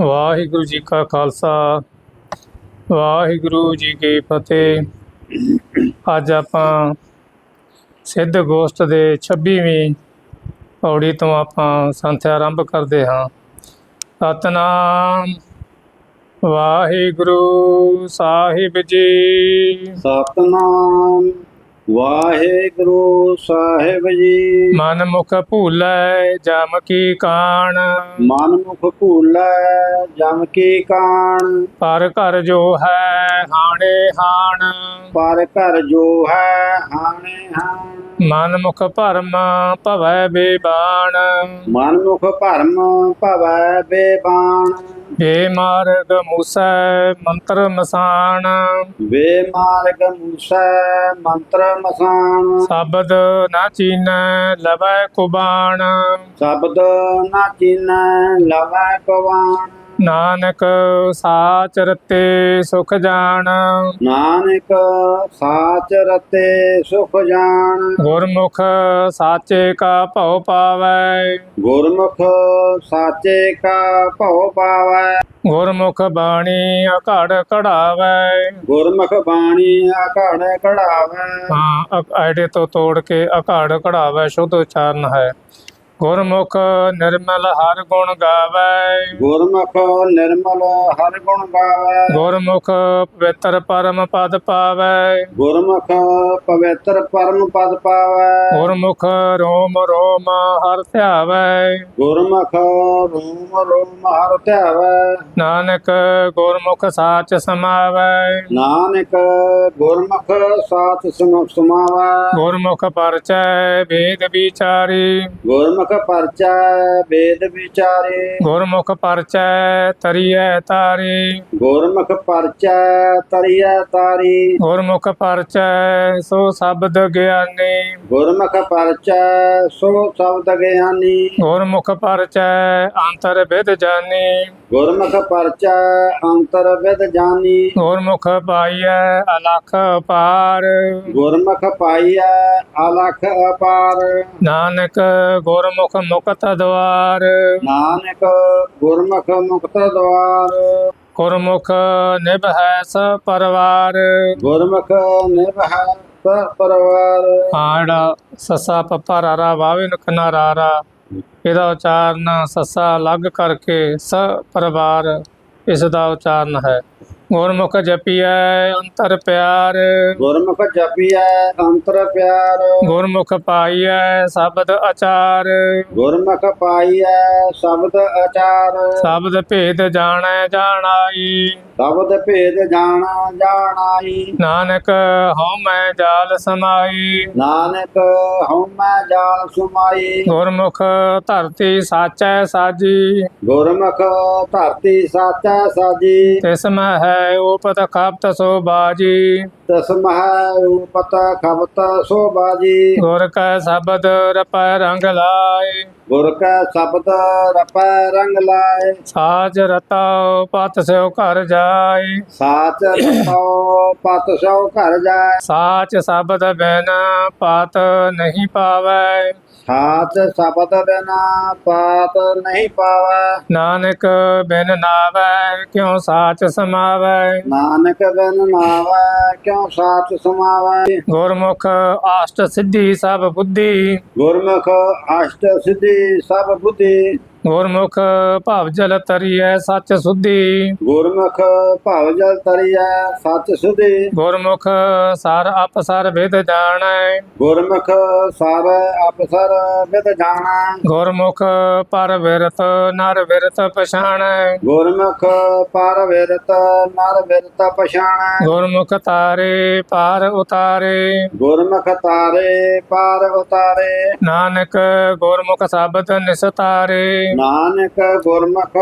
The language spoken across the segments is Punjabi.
ਵਾਹਿਗੁਰੂ ਜੀ ਕਾ ਖਾਲਸਾ, ਵਾਹਿਗੁਰੂ ਜੀ ਕੀ ਫਤਿਹ। ਅੱਜ ਆਪਾਂ ਸਿੱਧ ਗੋਸ਼ਟ ਦੇ 26ਵੀਂ ਪੌੜੀ ਤੋਂ ਆਪਾਂ ਸੰਥਿਆ ਆਰੰਭ ਕਰਦੇ ਹਾਂ। ਸਤਨਾਮ ਵਾਹਿਗੁਰੂ ਸਾਹਿਬ ਜੀ। ਸਤਨਾਮ ਵਾਹਿਗੁਰੂ ਸਾਹਿਬ ਜੀ। ਮਨ ਮੁਖ ਭੂਲੈ ਜਮ ਕੀ ਕਾਣ। ਮਨ ਮੁਖ ਭੂਲੈ ਜਮ ਕੀ ਕਾਣ। ਪਰ ਘਰ ਜੋ ਹੈ ਹਾਣੇ ਹਾਣ। ਪਰ ਘਰ ਜੋ ਹੈ ਹਾਣੇ ਹਾਣ। ਮਨ ਮੁਖ ਭਰਮ ਭਵੈ ਬੇਬਾਨ ਮਨ ਮੁਖ ਭਰਮ ਭਵੈ ਬੇਬਾਨ ਬੇ ਮਾਰਗ ਮੂਸੈ ਮੰਤਰ ਮਸਾਨ। ਬੇਮਾਰਗ ਮੂਸੈ ਮੰਤਰ ਮਸਾਨ। ਸ਼ਬਦ ਨਾ ਚੀਨੈ ਲਵੈ ਕੁਬਾਣ ਸ਼ਬਦ ਨਾ ਚੀਨੈ ਲਵੈ ਕਵਾਨ ਨਾਨਕ ਸਾਚ ਰਤੇ ਸੁਖ ਜਾਣ। ਨਾਨਕ ਸਾਚ ਰਤੇ ਸੁਖ ਜਾਣ। ਗੁਰਮੁਖ ਸਾਚੇ ਕਾ ਭਉ ਪਾਵੈ। ਗੁਰਮੁਖ ਸਾਚੇ ਕਾ ਭਉ ਪਾਵੈ। ਗੁਰਮੁਖ ਬਾਣੀ ਅਕੜ ਕਢਾਵੈ। ਗੁਰਮੁਖ ਬਾਣੀ ਆਖੜ ਕਢਾਵੈ। ਹਾਂ ਅ- ਐੜੇ ਤੋਂ ਤੋੜ ਕੇ ਅਕੜ ਕਢਾਵੈ ਸ਼ੁੱਧ ਉਚਾਰਨ ਹੈ। ਗੁਰਮੁਖ ਨਿਰਮਲ ਹਰ ਗੁਣ ਗਾਵੈ। ਗੁਰਮੁਖ ਨਿਰਮਲ ਹਰ ਗੁਣ ਗਾਵੈ। ਗੁਰਮੁਖ ਪਵਿੱਤਰ ਪਰਮ ਪਦ ਪਾਵੈ। ਗੁਰਮੁਖ ਪਵਿੱਤਰ ਪਰਮ ਪਦ ਪਾਵੈ। ਗੁਰਮੁਖ ਰੋਮ ਰੋਮ ਹਰ ਧਿਆਵੈ। ਗੁਰਮੁਖ ਰੂਮ ਰੂਮ ਹਰ ਧਿਆਵੈ। ਨਾਨਕ ਗੁਰਮੁਖ ਸਾਚ ਸਮਾਵੈ। ਨਾਨਕ ਗੁਰਮੁਖ ਸਾਚ ਸਮਾਵੈ। ਗੁਰਮੁਖ ਪਰਚੈ ਵੇਦ ਵਿਚਾਰੀ। ਗੁਰਮੁਖ ਪਰਚਾ ਵੇਦ ਵਿਚਾਰੇ। ਗੁਰਮੁਖ ਪਰਚੈ ਤਰੀਐ ਤਾਰੀ। ਗੁਰਮੁਖ ਪਰਚਾ ਤਰੀਆ ਤਾਰੀ। ਗੁਰਮੁਖ ਪਰਚੈ ਸੋ ਸ਼ਬਦ ਗਿਆਨੀ। ਗੁਰਮੁਖ ਪਰਚਾ ਸੋ ਸ਼ਬਦ ਗਿਆਨੀ। ਗੁਰਮੁਖ ਪਰਚੈ ਅੰਤਰ ਵਿਦ ਜਾਨੀ। ਗੁਰਮੁਖ ਪਰਚਾ ਅੰਤਰ ਵਿਦ ਜਾਨੀ। ਗੁਰਮੁਖ ਪਾਈਐ ਅਲਖ ਪਾਰ ਗੁਰਮੁਖ ਪਾਈਐ ਅਲਖ ਅਪਾਰ। ਨਾਨਕ ਗੁਰਮੁਖ ਮੁਕਤ ਦਵਾਰ। ਨਾਨਕ ਗੁਰਮੁਖ ਮੁਕਤ ਦਵਾਰ। ਗੁਰਮੁਖ ਨਿਭੈ ਸ ਪਰਵਾਰ। ਗੁਰਮੁਖ ਨਿਭੈ ਸ ਪਰਵਾਰ। ਆੜਾ ਸੱਸਾ ਪੱਪਾ ਰਾਰਾ ਵਾਵੇ ਨਖਨਾ ਰਾਰਾ ਇਹਦਾ ਉਚਾਰਨ ਸੱਸਾ ਅਲੱਗ ਕਰਕੇ ਸ ਪਰਿਵਾਰ ਇਸ ਦਾ ਉਚਾਰਨ ਹੈ। ਗੁਰਮੁਖ ਜਪੀਐ ਅੰਤਰ ਪਿਆਰ। ਗੁਰਮੁਖ ਜਪੀਐ ਅੰਤਰ ਪਿਆਰ। ਗੁਰਮੁਖ ਪਾਈਐ ਸ਼ਬਦ ਅਚਾਰ ਗੁਰਮੁਖ ਪਾਈਐ ਸ਼ਬਦ ਆਚਾਰ। ਸ਼ਬਦ ਭੇਦ ਜਾਣੈ ਜਾਣਾਈ। ਸ਼ਬਦ ਭੇਦ ਜਾਣਾ ਜਾਣਾਈ। ਨਾਨਕ ਹਉ ਮੈਂ ਜਾਲ ਸਮਾਈ। ਨਾਨਕ ਹਉਮੈ ਜਾਲ ਸੁਮਾਈ। ਗੁਰਮੁਖ ਧਰਤੀ ਸਾਚੈ ਸਾਜੀ। ਗੁਰਮੁਖ ਧਰਤੀ ਸਾਚਾ ਸਾਜੀ। ਤਿਸ ਮੈਂ ਹੈ ਉਪਤ ਖਪਤ ਸੋ ਬਾਜੀ ਤਸਮਹਿ ਉਪਤ ਖਬਤ ਸੋ ਬਾਜੀ ਗੁਰ ਕੈ ਸ਼ਬਦ ਰਪੈ ਰੰਗ ਲਾਏ। ਗੁਰ ਕੈ ਸ਼ਬਦ ਰਪੈ ਰੰਗ ਲਾਏ। ਸਾਜ ਰਤਾ ਪਤ ਸਿਓ ਘਰ ਜਾਏ। ਸਾਚ ਰਤੋ ਪਤ ਸੋ ਘਰ ਜਾਏ। ਸਾਚ ਸ਼ਬਦ ਬਿਨ ਪਤ ਨਹੀਂ ਪਾਵੈ। ਸਾਚ ਸ਼ਬਦ ਬਿਨਾ ਪਾਤ ਨਹੀਂ ਪਾਵੈ। ਨਾਨਕ ਬਿਨ ਨਾਵੈ ਕਿਉ ਸਾਚ ਸਮਾਵੈ। ਨਾਨਕ ਬਿਨ ਨਾਵੈ ਕਿਉ ਸਾਚ ਸਮਾਵੈ ਗੁਰਮੁਖ ਆਸ਼ਟ ਸਿੱਧੀ ਸਭ ਬੁੱਧੀ। ਗੁਰਮੁਖ ਅਸ਼ਟ ਸਿੱਧੀ ਸਭ ਬੁੱਧੀ। ਗੁਰਮੁਖ ਭਵ ਜਲ ਤਰੀਐ ਸੱਚ ਸੁਧੀ। ਗੁਰਮੁਖ ਭਵ ਜਲ ਤਰੀਐ ਸੱਚ ਸੁਧੀ। ਗੁਰਮੁਖ ਸਰ ਅਪਸਰ ਵਿਦ ਜਾਣੈ। ਗੁਰਮੁਖ ਸਰ ਅਪਸਰ ਵਿਦ ਜਾਣਾ। ਗੁਰਮੁਖ ਪਰ ਵਿਰਤ ਨਰ ਵਿਰਤ ਪਛਾਣੈ। ਗੁਰਮੁਖ ਪਰ ਵਿਰਤ ਨਰ ਵਿਰਤ ਪਛਾਣੈ। ਗੁਰਮੁਖ ਤਾਰੇ ਪਾਰ ਉਤਾਰੇ। ਗੁਰਮੁਖ ਤਾਰੇ ਪਾਰ ਉਤਾਰੇ। ਨਾਨਕ ਗੁਰਮੁਖ ਸ਼ਬਦ ਨਿਸਤਾਰੇ। ਨਾਨਕ ਗੁਰਮੁਖ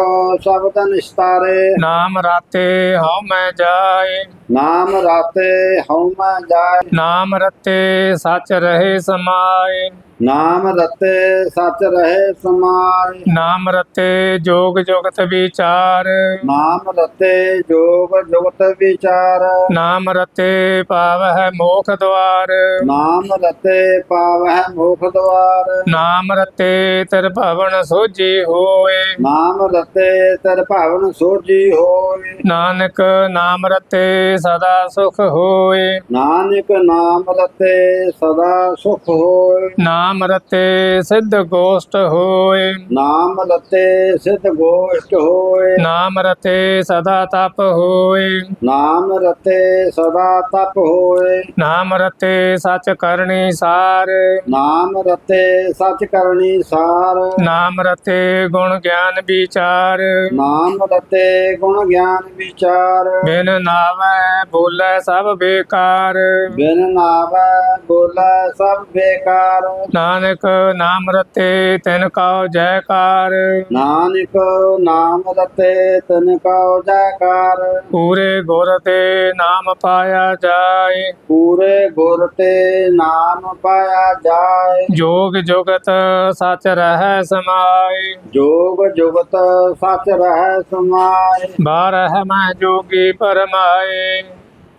ਸ਼ਬਦ ਨਿਸਤਾਰੇ ਨਾਮ ਰਾਤੇ ਹਉ ਮੈਂ ਜਾਏ। ਨਾਮ ਰਾਤੇ ਹਉਮੈ ਜਾਏ। ਨਾਮ ਰਤੇ ਸੱਚ ਰਹੇ ਸਮਾਏ। ਨਾਮ ਰਤੇ ਸਚ ਰਹੇ ਸਮਾਏ ਨਾਮ ਰਤੇ ਜੋਗ ਜੁਗਤ ਵਿਚਾਰ। ਨਾਮ ਰਤੇ ਜੋਗ ਜੁਗਤ ਵਿਚਾਰ। ਨਾਮ ਰਤੇ ਪਾਵਹਿ ਮੋਖ ਦਵਾਰ। ਨਾਮ ਰਤੇ ਪਾਵਹਿ ਮੁਖ ਦਵਾਰ। ਨਾਮ ਰਤੇ ਤਰ ਭਵਨ ਸੋਜੀ ਹੋਏ। ਨਾਮ ਰਤੇ ਤਰ ਭਾਵਨ ਸੋਜੀ ਹੋਏ। ਨਾਨਕ ਨਾਮ ਰਤੇ ਸਦਾ ਸੁਖ ਹੋਏ। ਨਾਨਕ ਨਾਮ ਰਤੇ ਸਦਾ ਸੁਖ ਹੋਏ। ਨਾਮ ਰਤੇ ਸਿੱਧ ਗੋਸ਼ਟ ਹੋਏ। ਨਾਮ ਰਤੇ ਸਿਧ ਗੋਸ਼ਟ ਹੋਏ। ਨਾਮ ਰਤੇ ਸਦਾ ਤਪ ਹੋਏ। ਨਾਮ ਰਤੇ ਸਦਾ ਤਪ ਹੋਏ। ਨਾਮ ਰਤੇ ਸਚ ਕਰਨੀ ਸਾਰ। ਨਾਮ ਰਤੇ ਸਚ ਕਰਨੀ ਸਾਰ। ਨਾਮ ਰਤੇ ਗੁਣ ਗਿਆਨ ਵਿਚਾਰ। ਨਾਮ ਰਤੇ ਗੁਣ ਗਿਆਨ ਵਿਚਾਰ। ਬਿਨ ਨਾਵੈ ਬੋਲੇ ਸਭ ਬੇਕਾਰ। ਬਿਨ ਨਾਵੈ ਬੋਲੇ ਸਭ ਬੇਕਾਰ। ਨਾਨਕ ਨਾਮ ਰਤੇ ਤਿਨ ਕਉ ਜੈਕਾਰ। ਨਾਨਕ ਨਾਮ ਰਤੇ ਤਨ ਕਉ ਜੈਕਾਰ। ਪੂਰੇ ਗੁਰ ਤੇ ਨਾਮ ਪਾਇਆ ਜਾਏ। ਪੂਰੇ ਗੁਰ ਤੇ ਨਾਮ ਪਾਇਆ ਜਾਏ। ਜੋਗ ਜੁਗਤ ਸਚ ਰਹਿ ਸਮਾਏ। ਜੋਗ ਜੁਗਤ ਸਚ ਰਹਿ ਸਮਾਏ। ਬਾਰਹ ਮੈਂ ਜੋਗੀ ਪਰਮਾਏ।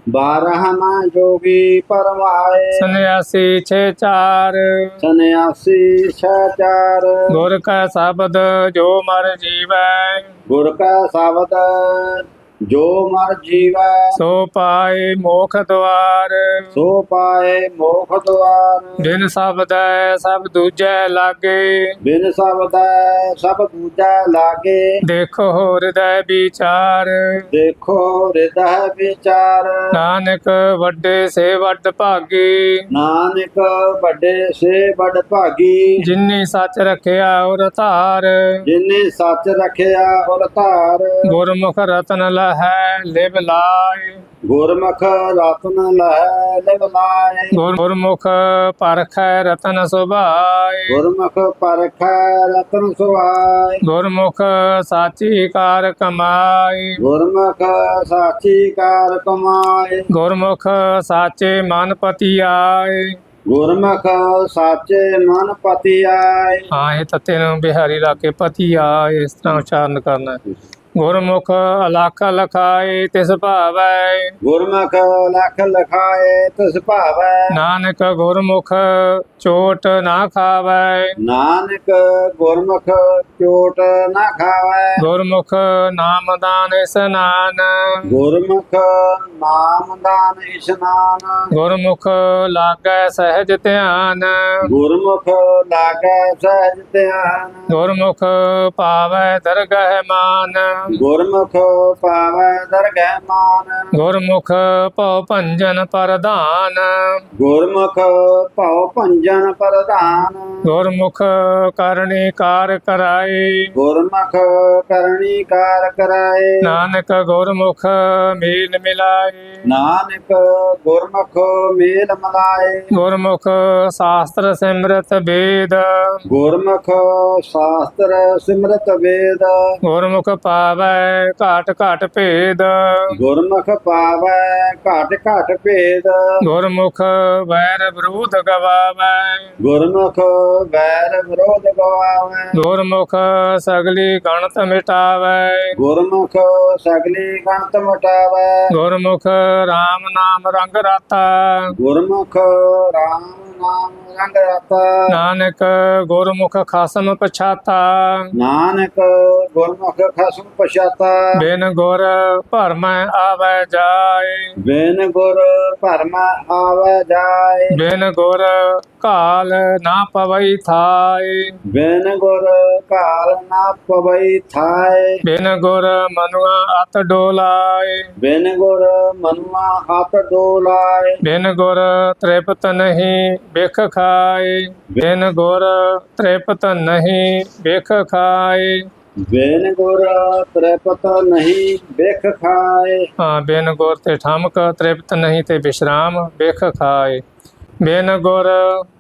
ਬਾਰਹ ਮੈਂ ਜੋਗੀ ਪਰਮਾਏ ਸੰਨਿਆਸੀ ਛੇ ਚਾਰ। ਸੰਨਿਆਸੀ ਸਚਾਰ ਗੁਰ ਕਾ ਸ਼ਬਦ ਜੋ ਮਰ ਜੀਵੈ। ਗੁਰ ਕਾ ਸ਼ਬਦ ਜੋ ਮਰ ਜੀਵੈ ਸੋ ਪਾਏ ਮੋਖ ਦਵਾਰ। ਸੋ ਪਾਏ ਮੋਖ ਦੁਆਰ ਬਿਨ ਸ਼ਬਦੈ ਸਭ ਦੂਜੈ ਲਾਗੇ। ਬਿਨ ਸਬਦੈ ਸਭ ਦੂਜਾ ਲਾਗੇ। ਦੇਖੋ ਹਿਰਦੈ ਵਿਚਾਰ। ਦੇਖੋ ਹਿਰਦੈ ਵਿਚਾਰ। ਨਾਨਕ ਵੱਡੇ ਸੇ ਵੱਡ ਭਾਗੀ। ਨਾਨਕ ਵੱਡੇ ਸੇ ਵੱਡ ਭਾਗੀ। ਜਿਨੀ ਸੱਚ ਰਖਿਆ ਔਰ ਧਾਰ ਜਿਨੇ ਸੱਚ ਰਖਿਆ ਔਰ ਧਾਰ ਗੁਰਮੁਖ ਰਤਨ ਲਹੈ ਲਿਵ ਲਾਇ। ਗੁਰਮੁਖ ਰਤਨ ਲਹਿ ਲਿਵ ਗੁਰ- ਗੁਰਮੁਖ ਪਰਖੈ ਰਤਨ ਸੁਭਾਇ। ਗੁਰਮੁਖ ਪਰਖੈ ਰਤਨ ਸੁਹਾਏ ਗੁਰਮੁਖ ਸਾਚੀ ਕਾਰ ਕਮਾਈ ਗੁਰਮੁਖ ਸਾਚੀ ਕਾਰ ਕਮਾਏ ਗੁਰਮੁਖ ਸਾਚੇ ਮਨ ਪਤੀ ਆਏ ਗੁਰਮੁਖ ਸਾਚੇ ਮਨ ਪਤੀ ਆਏ ਹਾਂ ਇਹ ਤੱਤੇ ਨੂੰ ਬਿਹਾਰੀ ਲਾ ਕੇ ਪਤੀ ਆਏ ਇਸ ਤਰ੍ਹਾਂ ਉਚਾਰਨ ਕਰਨਾ। ਗੁਰਮੁਖ ਅਲਖ ਲਖਾਏ ਤਿਸ ਭਾਵੈ। ਗੁਰਮੁਖ ਲਖ ਲਖਾਏ ਤਿਸ ਭਾਵੈ। ਨਾਨਕ ਗੁਰਮੁਖ ਚੋਟ ਨਾ ਖਾਵੈ। ਨਾਨਕ ਗੁਰਮੁਖ ਚੋਟ ਨਾ ਖਾਵੈ। ਗੁਰਮੁਖ ਨਾਮ ਦਾਨ ਇਸਨਾਨ ਗੁਰਮੁਖ ਨਾਮ ਦਾਨ ਇਸ਼ਨਾਨ ਗੁਰਮੁਖ ਲਾਗੈ ਸਹਿਜ ਧਿਆਨ। ਗੁਰਮੁਖ ਲਾਗੈ ਸਹਿਜ ਧਿਆਨ। ਗੁਰਮੁਖ ਪਾਵੈ ਦਰਗਹਿ ਮਾਨ। ਗੁਰਮੁਖ ਪਾਵੈ ਦਰਗਹਿ ਮਾਨ। ਗੁਰਮੁਖ ਭਉ ਭੰਜਨ ਪ੍ਰਧਾਨ। ਗੁਰਮੁਖ ਭਉ ਭੰਜਨ ਪ੍ਰਧਾਨ। ਗੁਰਮੁਖ ਕਰਨੀ ਕਾਰ ਕਰਾਏ। ਗੁਰਮੁਖ ਕਰਨੀ ਕਾਰ ਕਰਾਏ। ਨਾਨਕ ਗੁਰਮੁਖ ਮੇਲ ਮਿਲਾਏ। ਨਾਨਕ ਗੁਰਮੁਖ ਮੇਲ ਮਲਾਏ। ਗੁਰਮੁਖ ਸ਼ਾਸਤਰ ਸਿਮਰਤ ਵੇਦ। ਗੁਰਮੁਖ ਸ਼ਾਸਤਰ ਸਿਮਰਤ ਵੇਦ। ਗੁਰਮੁਖ ਪਾਵੈ ਘਾਟ ਘਾਟ ਭੇਦ। ਗੁਰਮੁਖ ਪਾਵੈ ਘਟ ਘਟ ਭੇਦ। ਗੁਰਮੁਖ ਵੈਰ ਵਿਰੋਧ ਗਵਾਵੈ। ਗੁਰਮੁਖ ਵੈਰ ਵਿਰੋਧ ਗਵਾਵੈ। ਗੁਰਮੁਖ ਸਗਲੀ ਗਣਤ ਮਿਟਾਵੈ। ਗੁਰਮੁਖ ਸਗਲੀ ਗੰਤ ਮਟਾਵੈ। ਗੁਰਮੁਖ RAM ਨਾਮ ਰੰਗ ਰਾਤਾ। ਗੁਰਮੁਖ ਰਾਮ ਨਾਮ ਰੰਗ ਰਤਾ ਨਾਨਕ ਗੁਰਮੁਖ ਖਸਮ ਪਛਾਤਾ। ਨਾਨਕ ਗੁਰਮੁਖ ਖਸਮ ਪਛਾਤਾ। ਬਿਨ ਗੁਰ ਭਰਮੈ ਆਵੈ ਜਾਏ। ਬਿਨ ਗੁਰ ਭਰਮ ਆਵੈ ਜਾਏ। ਬਿਨ ਗੁਰ ਕਾਲ ਨਾ ਪਵਈ ਥਾਏ। ਬਿਨ ਗੁਰ ਕਾਲ ਨਾ ਪਵਈ ਥਾਏ। ਬਿਨ ਗੁਰ ਮਨੁਆ ਅਤ ਡੋਲਾਏ। ਬਿਨ ਗੁਰ ਮਨੁਆ ਹੱਥ ਡੋਲਾਏ। ਬਿਨ ਗੁਰ ਤ੍ਰਿਪਤ ਨਹੀਂ ਬਿਖ ਖਾਏ ਬਿਨ ਗੁਰ ਤ੍ਰਿਪਤ ਨਹੀਂ ਬਿਖ ਖਾਏ। ਬਿਨ ਗੁਰ ਤ੍ਰਿਪਤ ਨਹੀਂ ਬਿਖ ਖਾਏ। ਹਾਂ ਬਿਨ ਗੁਰ ਤੇ ਠਮਕ ਤ੍ਰਿਪਤ ਨਹੀਂ ਤੇ ਵਿਸ਼ਰਾਮ ਬਿਖ ਖਾਏ। ਬਿਨ ਗੁਰ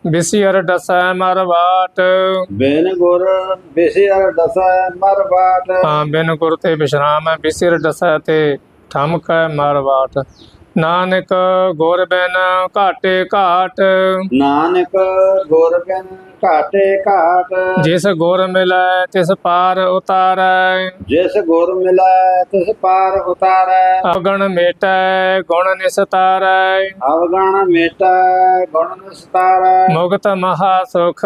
ਬਿਸਿਰ ਡਸੈ ਮਰ ਬਾਟ ਬਿਨ ਗੁਰ ਬਿਸਿਰ ਦਸੈ ਮਰ ਬਾਟ ਹਾਂ ਬਿਨ ਗੁਰ ਤੇ ਵਿਸ਼ਰਾਮ ਹੈ ਬਿਸਿਰ ਡਸੈ ਤੇ ਠਮਕ ਹੈ ਮਰ ਬਾਟ ਨਾਨਕ ਗੁਰ ਬਿਨ ਘਾਟੇ ਘਾਟ। ਨਾਨਕ ਗੁਰ ਬਿਨ ਘਾਟੇ ਘਾਟ। ਜਿਸ ਗੁਰ ਮਿਲੈ ਤਿਸ ਪਾਰ ਉਤਾਰੈ। ਜਿਸ ਗੁਰ ਮਿਲੈ ਤਿਸ ਪਾਰ ਉਤਾਰੈ। ਅਗਣ ਮੇਟੈ ਗੁਣ ਨਿਸਤਾਰੈ। ਅਵਗਣ ਮੇਟੈ ਗੁਣ ਨਿਸਤਾਰੈ। ਮੁਕਤ ਮਹਾ ਸੁਖ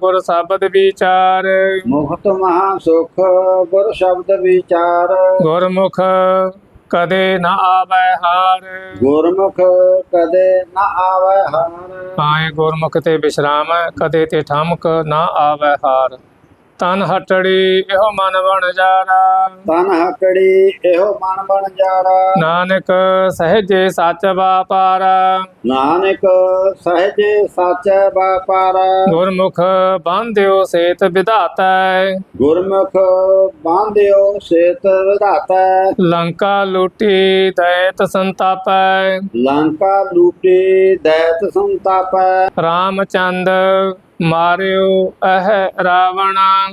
ਗੁਰ ਸ਼ਬਦ ਵਿਚਾਰ। ਮੁਖਤ ਮਹਾ ਸੁਖ ਗੁਰ ਸ਼ਬਦ ਵਿਚਾਰ। ਗੁਰਮੁਖ ਕਦੇ ਨ ਆਵੈ ਹਾਰ। ਗੁਰਮੁਖ ਕਦੇ ਨ ਆਵੈ ਹਾਰ। ਆਏ ਗੁਰਮੁਖ ਤੇ ਵਿਸ਼ਰਾਮ ਕਦੇ ਤੇ ਠਮਕ ਨਾ ਆਵੈ ਹਾਰ। ਤਨ ਹਟੜੀ ਇਹੋ ਮਨ ਬਣ ਜਾਰਾ ਤਨ ਹਕੜੀ ਇਹੋ ਮਨ ਬਣ ਜਾਰਾ ਨਾਨਕ ਸਹਜੇ ਸੱਚ ਵਾਪਾਰਾ। ਨਾਨਕ ਸਹਜੇ ਸਾਚੈ ਵਾਪਾਰਾ। ਗੁਰਮੁਖ ਬੰਧਿਓ ਸੇਤ ਵਿਧਾਤੈ। ਗੁਰਮੁਖ ਬਾਂਧਿਓ ਸੇਤ ਵਿਧਾਤਾ। ਲੰਕਾ ਲੂਟੀ ਦੈਤ ਸੰਤਾਪੈ। ਲੰਕਾ ਲੂਟੀ ਦੈਤ ਸੰਤਾਪੈ। ਰਾਮਚੰਦ ਮਾਰਿਓ ਅਹ ਰਾਵਣਾ।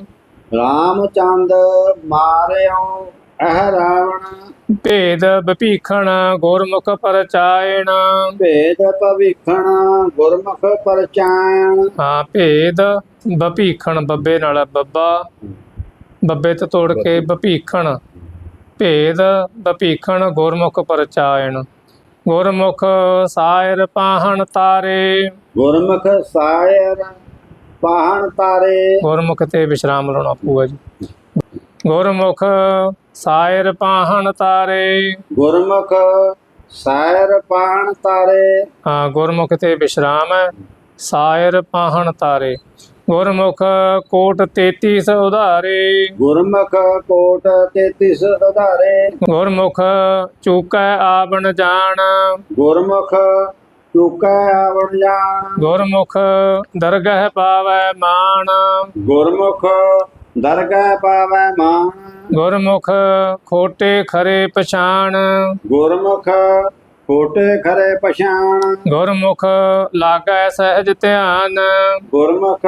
ਰਾਮਚੰਦ ਮਾਰਿਓ ਇਹ ਰਾਵਣ। ਭੇਦ ਬਭੀਖਣ ਗੁਰਮੁਖ ਪਰਚਾਇਣ। ਭੇਦ ਭਵਿਖਣ ਗੁਰਮੁਖ ਪਰਚਾਨ ਹਾਂ ਭੇਦ ਬਭੀਖਣ ਬੱਬੇ ਨਾਲ ਬੱਬਾ। ਬੱਬੇ ਤੋਂ ਤੋੜ ਕੇ ਬਭੀਖਣ ਭੇਦ ਬਭੀਖਣ ਗੁਰਮੁਖ ਪਰਚਾਇਣ। ਗੁਰਮੁਖ ਸਾਇਰ ਪਾਹਣ ਤਾਰੇ। ਗੁਰਮੁਖ ਸਾਇਰ ਪਾਹਣ ਤਾਰੇ। ਗੁਰਮੁਖ ਤੇ ਵਿਸ਼ਰਾਮ ਲਾਉਣਾ ਪਊਗਾ ਜੀ। ਗੁਰਮੁਖ ਸਾਇਰ ਪਾਹਣ ਤਾਰੇ। ਗੁਰਮੁਖ ਸਾਇਰ ਪਾਹਣ ਤਾਰੇ। ਹਾਂ ਗੁਰਮੁਖ ਤੇ ਵਿਸ਼ਰਾਮ ਹੈ ਸਾਇਰ ਪਾਹਣ ਤਾਰੇ। ਗੁਰਮੁਖ ਕੋਟ 33 ਉਧਾਰੇ। ਗੁਰਮੁਖ ਕੋਟ 33 ਉਧਾਰੇ। ਗੁਰਮੁਖ ਚੂਕੈ ਆਵਣ ਜਾਣ। ਗੁਰਮੁਖ ਚੁਕੈ ਆਵਣ ਜਾਣ। ਗੁਰਮੁਖ ਦਰਗਹਿ ਪਾਵੈ ਮਾਣ। ਗੁਰਮੁਖ ਦਰਗਹਿ ਪਾਵੈ ਮਾਨ ਗੁਰਮੁਖ ਖੋਟੇ ਖਰੇ ਪਛਾਣ। ਗੁਰਮੁਖ ਕੋਟੇ ਖਰੇ ਪਛਾਣ। ਗੁਰਮੁਖ ਲਾਗੈ ਸਹਿਜ ਧਿਆਨ। ਗੁਰਮੁਖ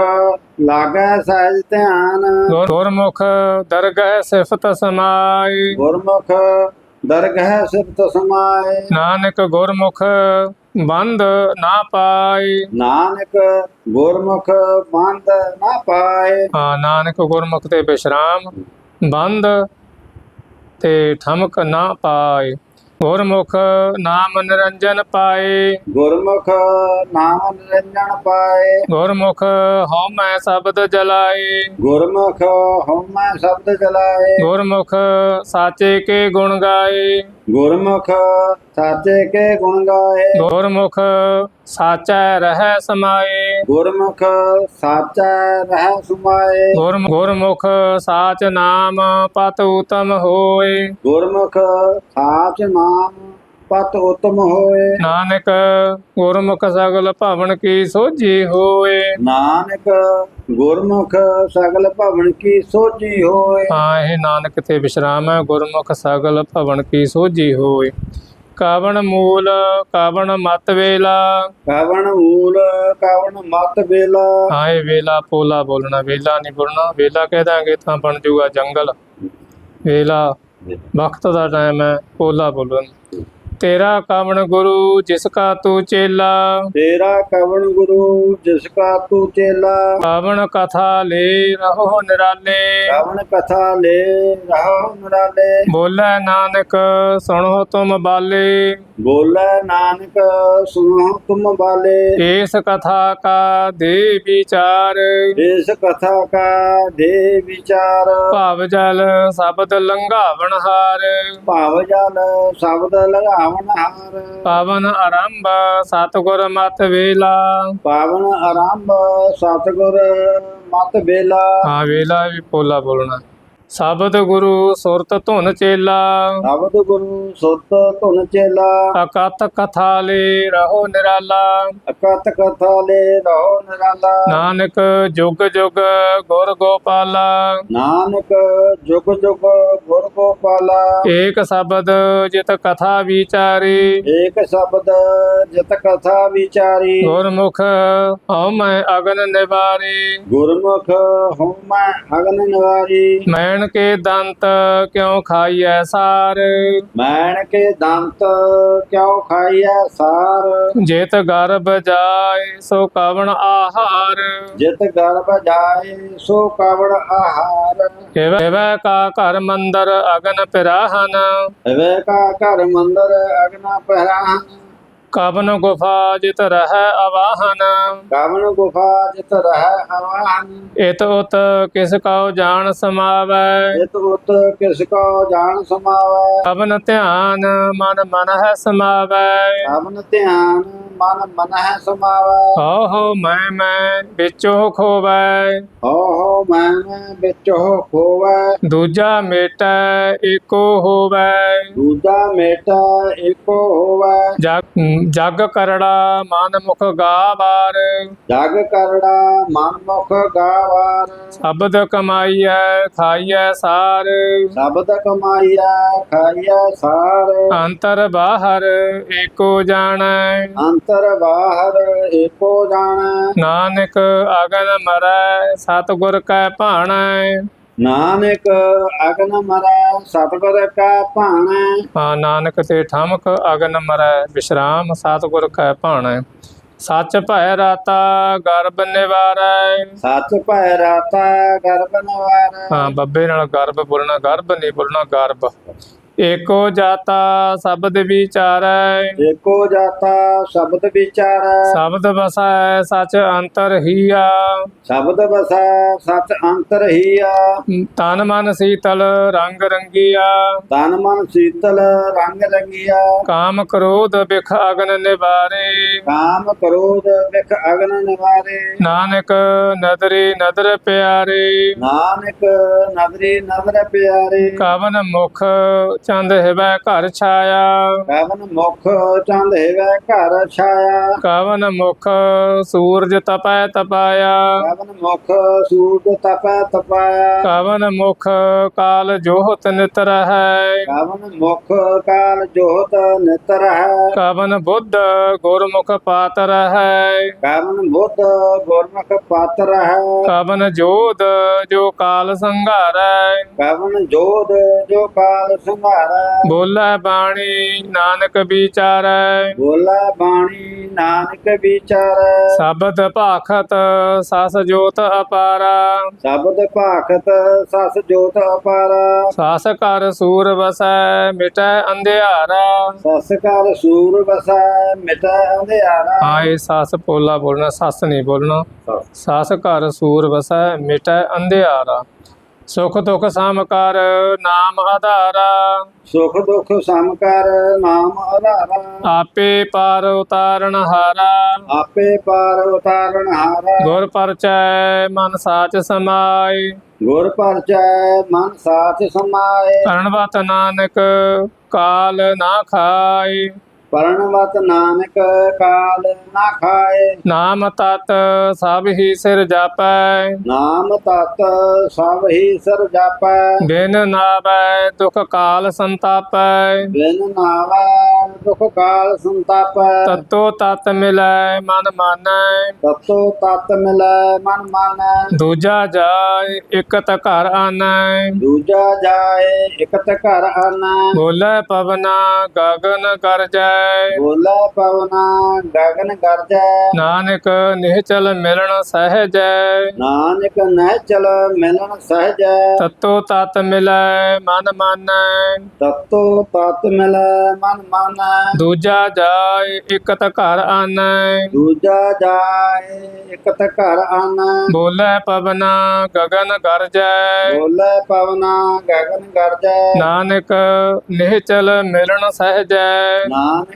ਲਾਗੈ ਸਹਿਜ ਧਿਆਨ। ਗੁਰ- ਗੁਰਮੁਖ ਦਰਗਹਿ ਸਿਫਤ ਸਮਾਈ ਗੁਰਮੁਖ ਦਰਗਹਿ ਸਿਫਤ ਸਮਾਏ। ਨਾਨਕ ਗੁਰਮੁਖ ਬੰਦ ਨਾ ਪਾਈ ਨਾਨਕ ਗੁਰਮੁਖ ਬੰਦ ਨਾ ਪਾਏ। ਹਾਂ ਨਾਨਕ ਗੁਰਮੁਖ ਤੇ ਬਿਸ਼ਰਾਮ ਬੰਦ ਤੇ ਠਮਕ ਨਾ ਪਾਏ। ਗੁਰਮੁਖ ਨਾਮ ਨਿਰੰਜਨ ਪਾਏ। ਗੁਰਮੁਖ ਨਾਮ ਨਿਰੰਜਨ ਪਾਏ। ਗੁਰਮੁਖ ਹਉਮੈ ਸ਼ਬਦ ਜਲਾਏ। ਗੁਰਮੁਖ ਹਉਮੈ ਸ਼ਬਦ ਚਲਾਏ ਗੁਰਮੁਖ ਸਾਚੇ ਕੇ ਗੁਣ ਗਾਏ। ਗੁਰਮੁਖ ਸਾਚੇ ਕੇ ਗੁਣ ਗਾਏ। ਗੁਰਮੁਖ ਸਾਚੈ ਰਹਿ ਸਮਾਏ। ਗੁਰਮੁਖ ਸਾਚਾ ਰਹਿ ਸੁਮਾਏ। ਗੁਰਮ- ਗੁਰਮੁਖ ਸਾਚ ਨਾਮ ਪਤ ਉਤਮ ਹੋਏ। ਗੁਰਮੁਖ ਸਾਚ ਨਾਮ ਪਤ ਉਤਮ ਹੋਏ। ਨਾਨਕ ਗੁਰਮੁਖ ਸਗਲ ਭਵਨ ਕੀ ਸੋਝੀ ਹੋਏ। ਨਾਨਕ ਗੁਰਮੁਖ ਸਗਲ ਭਵਨ ਕੀ ਸੋਝੀ ਹੋਏ। ਹਾਂ ਇਹ ਨਾਨਕ ਤੇ ਵਿਸ਼ਰਾਮ ਹੈ। ਗੁਰਮੁਖ ਸਗਲ ਭਵਨ ਕੀ ਸੋਝੀ ਹੋਏ। ਕਾਵਣ ਮੂਲ ਕਾਵਣ ਮਤ ਵੇਲਾ। ਕਵਣ ਮੂਲ ਕਵਣ ਮਤ ਬੇਲਾ ਹਾਂ ਇਹ ਵੇਲਾ ਪੋਲਾ ਬੋਲਣਾ ਵੇਲਾ ਨਹੀਂ ਬੋਲਣਾ। ਵੇਲਾ ਕਹਿ ਦਾਂਗੇ ਤਾਂ ਬਣ ਜਾਊਗਾ ਜੰਗਲ। ਵੇਲਾ ਵਕਤ ਦਾ ਟਾਈਮ ਹੈ ਪੋਲਾ ਬੋਲਣ। ਤੇਰਾ ਕਾਵਣ ਗੁਰੂ ਜਿਸ ਕਾ ਤੂੰ ਚੇਲਾ। ਤੇਰਾ ਕਵਣ ਗੁਰੂ ਜਿਸ ਕਾ ਤੂ ਚੇਲਾ। ਕਾਵਣ ਕਥਾ ਲੈ ਰਹੋ ਨਿਰਾਲੇ। ਕਵਣ ਕਥਾ ਲੈ ਰਹੋ ਨਰਾਲੇ। ਬੋਲੇ ਨਾਨਕ ਸੁਣੋ ਤੁਮ ਬਾਲੇ। ਬੋਲੇ ਨਾਨਕ ਸੁਣੋ ਤੁਮ ਬਾਲੇ। ਇਸ ਕਥਾ ਕਾ ਦੇ ਵਿਚਾਰ। ਇਸ ਕਥਾ ਕਾ ਦੇ ਵਿਚਾਰ। ਭਾਵ ਜਲ ਸ਼ਬਦ ਲੰਘਾਵਣ ਹਾਰ। ਭਾਵ ਜਲ ਸ਼ਬਦ ਲਗਾਵਣ ਹਾਰ ਪਾਵਨ ਆਰੰਭ ਸਤਿਗੁਰ ਮਤ ਵੇਲਾ। ਪਾਵਨ ਆਰੰਭ ਸਤਿਗੁਰ ਮਤ ਬੇਲਾ ਹਾਂ ਵੇਲਾ ਵੀ ਪੋਲਾ ਬੋਲਣਾ। ਸ਼ਬਦ ਗੁਰੂ ਸੁਰਤ ਧੁਨ ਚੇਲਾ। ਸ਼ਬਦ ਗੁਰੂ ਸੁਤ ਧੁਨ ਚੇਲਾ। ਅਕਤ ਕਥਾ ਲੈ ਰਹੋ ਨਿਰਾਲਾ। ਅਕਤ ਕਥਾ ਲੈ ਰਹੋ ਨਿਰਾਲਾ। ਨਾਨਕ ਜੁਗ ਜੁਗ ਗੁਰ ਗੋਪਾਲਾ। ਨਾਨਕ ਜੁਗ ਜੁਗ ਗੁਰ ਗੋਪਾਲਾ। ਏਕ ਸ਼ਬਦ ਜਿਤ ਕਥਾ ਵਿਚਾਰੀ। ਏਕ ਸ਼ਬਦ ਜਿਤ ਕਥਾ ਵਿਚਾਰੀ। ਗੁਰਮੁਖ ਹਉ ਮੈਂ ਅਗਨ ਨਿਵਾਰੀ। ਗੁਰਮੁਖ ਹਉਮੈ ਅਗਨ ਨਿਵਾਰੀ। ਮੈਣ ਮੈਣ ਕੇ ਦੰਤ ਕਿਉ ਖਾਈਐ ਸਾਰ? ਮੈਣ ਕੇ ਦੰਤ ਕਿਉ ਖਾਈਐ ਸਾਰ? ਜੇਤ ਗਰਭ ਜਾਏ ਸੋ ਕਵਣ ਆਹਾਰ? ਜਿਤ ਗਰਭ ਜਾਏ ਸੋ ਕਵੜ ਆਹਾਰ? ਕਿਵੈ ਕਾ ਘਰ ਮੰਦਰ ਅਗਨ ਪਿਰਾਹਨ? ਵੇ ਕਾ ਘਰ ਮੰਦਰ ਅਗਨਾ ਪਹਿਰਾਨ ਕਵਨ ਗੁਫਾ ਜਿਤ ਰਹਿ ਅਵਾਹਨ ਕਵਨ ਗੁਫਾ ਜਿਤ ਰਹਿ ਹਵਾਨ ਇਤ ਉਤ ਕਿਸ ਕਉ ਜਾਣ ਸਮਾਵੈ। ਜਿਤ ਉਤ ਕਿਸ ਕੋ ਜਾਣ ਸਮਾਵੈ। ਕਵਨ ਧਿਆਨ ਮਨ ਮਨ ਹੈ ਸਮਾਵੈ। ਕਵਨ ਧਿਆਨ ਮਨ ਮਨ ਹੈ ਸਮਾਵੈ। ਹੋ ਹੋ ਮੈਂ ਮੈਂ ਵਿੱਚੋ ਖੋਵੈ। ਹੋ ਹੋ ਮੈਂ ਮੈਂ ਵਿੱਚ ਹੋ ਖੋਵੈ। ਦੂਜਾ ਮੇਟੈ ਏਕੋ ਹੋਵੈ। ਦੂਜਾ ਮੇਟਾ ਏਕੋ ਹੋਵੈ। ਜਗ ਜਗ ਕਰੜਾ ਮਨ ਮੁਖ ਗਾਵਾਰ। ਜਗ ਕਰੜਾ ਮਨ ਮੁਖ ਗਾਵਾਰ। ਸ਼ਬਦ ਕਮਾਈਐ ਖਾਈਐ ਸਾਰ। ਸ਼ਬਦ ਕਮਾਈਆ ਖਾਈਆ ਸਾਰ। ਅੰਤਰ ਬਾਹਰ ਏਕੋ ਜਾਣੈ। ਅੰਤਰ ਬਾਹਰ ਏਕੋ ਜਾਣੈ। ਨਾਨਕ ਅਗਨ ਮਰੈ ਸਤਿਗੁਰ ਕੈ ਭਾਣੈ। ਨਾਨਕ ਅਗਨ ਮਰੈ ਸਤਿਗੁਰ ਕਾ ਭਾਣੈ। ਹਾਂ ਨਾਨਕ ਤੇ ਠਮਕ ਅਗਨ ਮਰੈ ਵਿਸ਼ਰਾਮ ਸਤਿਗੁਰ ਕੈ ਭਾਣੈ। ਸੱਚ ਭੈ ਰਾਤਾ ਗਰਭ ਨਿਵਾਰੈ। ਸੱਚ ਭੈ ਰਾਤਾ ਗਰਭ ਨਵਾਰੈ। ਹਾਂ ਬੱਬੇ ਨਾਲ ਗਰਭ ਬੋਲਣਾ ਗਰਭ ਨਹੀਂ ਬੋਲਣਾ ਗਰਭ। ਏਕੋ ਜਾਤਾ ਸ਼ਬਦ ਵਿਚਾਰੈ ਏਕੋ ਜਾਤਾ ਸ਼ਬਦ ਵਿਚਾਰੈ। ਸ਼ਬਦ ਵਸੈ ਸਚ ਅੰਤਰ ਹੀਆ। ਸ਼ਬਦ ਵਸੈ ਸਚ ਅੰਤਰ ਹੀਆ। ਤਨ ਮਨ ਸੀਤਲ ਰੰਗ ਰੰਗੀਆ। ਤਨ ਮਨ ਸੀਤਲ ਰੰਗ ਰੰਗੀਆ। ਕਾਮ ਕ੍ਰੋਧ ਬਿਖ ਅਗਨ ਨਿਵਾਰੇ। ਕਾਮ ਕ੍ਰੋਧ ਵਿਖ ਅਗਨ ਨਿਵਾਰੇ। ਨਾਨਕ ਨਦਰੀ ਨਦਰ ਪਿਆਰੇ। ਨਾਨਕ ਨਦਰੀ ਨਦਰ ਪਿਆਰੇ। ਕਵਨ ਮੁਖ ਚੰਦ ਹਿਵੈ ਘਰ ਛਾਇਆ। ਕਵਨ ਮੁਖ ਚੰਦ ਹੈਵੈ ਘਰ ਛਾਇਆ। ਕਵਨ ਮੁਖ ਸੂਰਜ ਤਪੈ ਤਪਾਇਆ। ਕਵਨ ਮੁਖ ਸੂਰਜ ਤਪੈ ਤਪਾਇਆ। ਕਵਨ ਮੁਖ ਕਾਲ ਜੋਹਤ ਨਿਤ ਰਹੈ। ਕਵਨ ਮੁਖ ਕਾਲ ਜੋਤ ਨਿਤਰ ਹੈ ਕਵਨ ਬੁੱਧ ਗੁਰਮੁਖ ਪਾਤ ਰਹੈ। ਕਵਨ ਬੁੱਧ ਗੁਰਮੁਖ ਪਾਤਰ ਹੈ ਕਵਨ ਜੋਧ ਜੋ ਕਾਲ ਸੰਘਾਰੈ। ਕਵਨ ਜੋਧ ਜੋ ਕਾਲ ਬੋਲੇ ਬਾਣੀ ਨਾਨਕ ਵਿਚਾਰੈ। ਬੋਲਾ ਬਾਣੀ ਨਾਨਕ ਵਿਚਾਰੈ। ਸ਼ਬਦ ਭਾਖਤ ਸਸ ਜੋਤ ਅਪਾਰਾ। ਸ਼ਬਦ ਭਾਖਤ ਸਸ ਜੋਤ ਅਪਾਰਾ। ਸਾਸ ਕਰ ਸੂਰ ਵਸੈ ਮਿਟੈ ਅੰਧਿਆਰਾ। ਸਸ ਕਰ ਸੂਰ ਵਸੈ ਮਿਟੈ ਅੰਧਿਆਰਾ। ਆਏ ਸਾਸ ਪੋਲਾ ਬੋਲਣਾ ਸੱਸ ਨਹੀਂ ਬੋਲਣਾ। ਸਾਸ ਘਰ ਸੂਰ ਵਸੈ ਮਿਟੈ ਅੰਧਿਆਰਾ। ਸੁਖ ਦੁਖ ਸਮਕਾਰ ਨਾਮ ਆਧਾਰਾ। ਸੁਖ ਦੁਖ ਸਮ ਕਰ ਨਾਮ ਆਧਾਰਾ। ਆਪੇ ਪਾਰ ਉਤਾਰਨ ਹਾਰਾ। ਆਪੇ ਪਾਰ ਉਤਾਰਨ ਹਾਰਾ। ਗੁਰ ਪਰਚੈ ਮਨ ਸਾਚ ਸਮਾਈ ਗੁਰ ਪਰਚੈ ਮਨ ਸਾਚ ਸਮਾਏ। ਕਰਨਵਤ ਨਾਨਕ ਕਾਲ ਨਾ ਖਾਈ ਪਰਣਵਤ ਨਾਨਕ ਕਾਲ ਨਾ ਖਾਏ। ਨਾਮ ਤਤ ਸਭ ਹੀ ਸਿਰ ਜਾਪੈ। ਨਾਮ ਤਤ ਸਭ ਹੀ ਸਰ ਜਾਪੈ। ਬਿਨ ਨਾਵੈ ਦੁਖ ਕਾਲ ਸੰਤਾਪੈ। ਬਿਨ ਨਾਵੈ ਦੁਖ ਕਾਲ ਸੰਤਾਪੈ। ਤਤੋ ਤਤ ਮਿਲੈ ਮਨ ਮਾਨੈ। ਤਤੋ ਤਤ ਮਿਲੈ ਮਨ ਮਾਨੈ। ਦੂਜਾ ਜਾਏ ਇਕਤ ਘਰ ਆਨੈ। ਦੂਜਾ ਜਾਏ ਇਕਤ ਘਰ ਆਨੈ। ਬੋਲੇ ਪਵਨਾ ਗਗਨ ਗਰਜੈ ਬੋਲੇ ਪਵਨਾ ਗਗਨ ਗਰਜੈ। ਨਾਨਕ ਨਿਹਚਲ ਮਿਲਣ ਸਹਜੈ। ਨਾਨਕ ਨਹਿ ਚਲ ਮਿਲਨ ਸਹਜੈ। ਤਤੋ ਤਤ ਮਿਲੈ ਮਨ ਮਾਨੈ। ਤਤੋ ਤਤ ਮਿਲੈ ਮਨ ਮਾਨੈ। ਦੂਜਾ ਜਾਏ ਇਕਤ ਘਰ ਆਨੈ। ਦੂਜਾ ਜਾਏ ਇਕਤ ਘਰ ਆਨੈ। ਬੋਲੇ ਪਵਨਾ ਗਗਨ ਗਰਜੈ। ਬੋਲੇ ਪਵਨਾ ਗਗਨ ਗਰਜੈ। ਨਾਨਕ ਨਿਹਚਲ ਮਿਲਣ ਸਹਜੈ। ਨਾਨਕ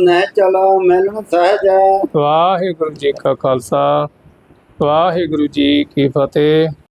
ਨਹਿ ਚਲ ਮਿਲਨ ਸਹਜੈ ਵਾਹਿਗੁਰੂ ਜੀ ਕਾ ਖਾਲਸਾ ਵਾਹਿਗੁਰੂ ਜੀ ਕੀ ਫਤਿਹ।